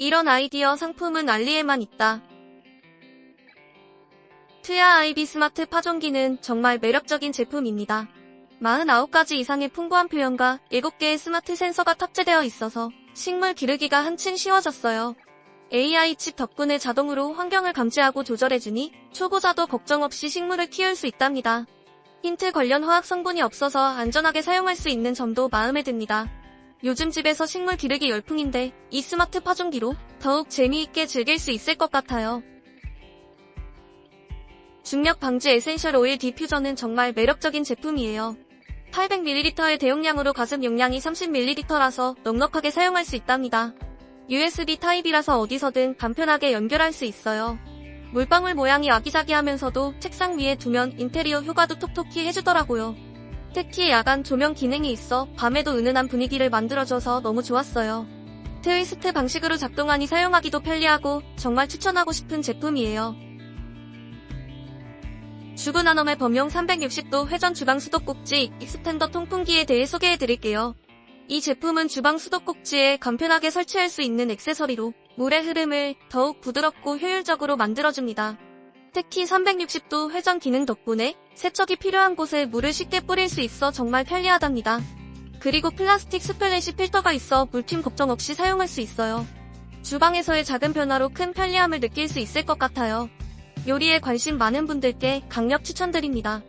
이런 아이디어 상품은 알리에만 있다. 트야 아이비 스마트 파종기는 정말 매력적인 제품입니다. 49가지 이상의 풍부한 표현과 7개의 스마트 센서가 탑재되어 있어서 식물 기르기가 한층 쉬워졌어요. AI 칩 덕분에 자동으로 환경을 감지하고 조절해주니 초보자도 걱정 없이 식물을 키울 수 있답니다. 힌트 관련 화학 성분이 없어서 안전하게 사용할 수 있는 점도 마음에 듭니다. 요즘 집에서 식물 기르기 열풍인데 이 스마트 파종기로 더욱 재미있게 즐길 수 있을 것 같아요. 중력 방지 에센셜 오일 디퓨저는 정말 매력적인 제품이에요. 800ml의 대용량으로 가습 용량이 30ml라서 넉넉하게 사용할 수 있답니다. USB 타입이라서 어디서든 간편하게 연결할 수 있어요. 물방울 모양이 아기자기하면서도 책상 위에 두면 인테리어 효과도 톡톡히 해주더라고요. 특히 야간 조명 기능이 있어 밤에도 은은한 분위기를 만들어줘서 너무 좋았어요. 트위스트 방식으로 작동하니 사용하기도 편리하고 정말 추천하고 싶은 제품이에요. 주부 나눔의 범용 360도 회전 주방 수도꼭지 익스텐더 통풍기에 대해 소개해드릴게요. 이 제품은 주방 수도꼭지에 간편하게 설치할 수 있는 액세서리로 물의 흐름을 더욱 부드럽고 효율적으로 만들어줍니다. 특히 360도 회전 기능 덕분에 세척이 필요한 곳에 물을 쉽게 뿌릴 수 있어 정말 편리하답니다. 그리고 플라스틱 스플래시 필터가 있어 물팀 걱정 없이 사용할 수 있어요. 주방에서의 작은 변화로 큰 편리함을 느낄 수 있을 것 같아요. 요리에 관심 많은 분들께 강력 추천드립니다.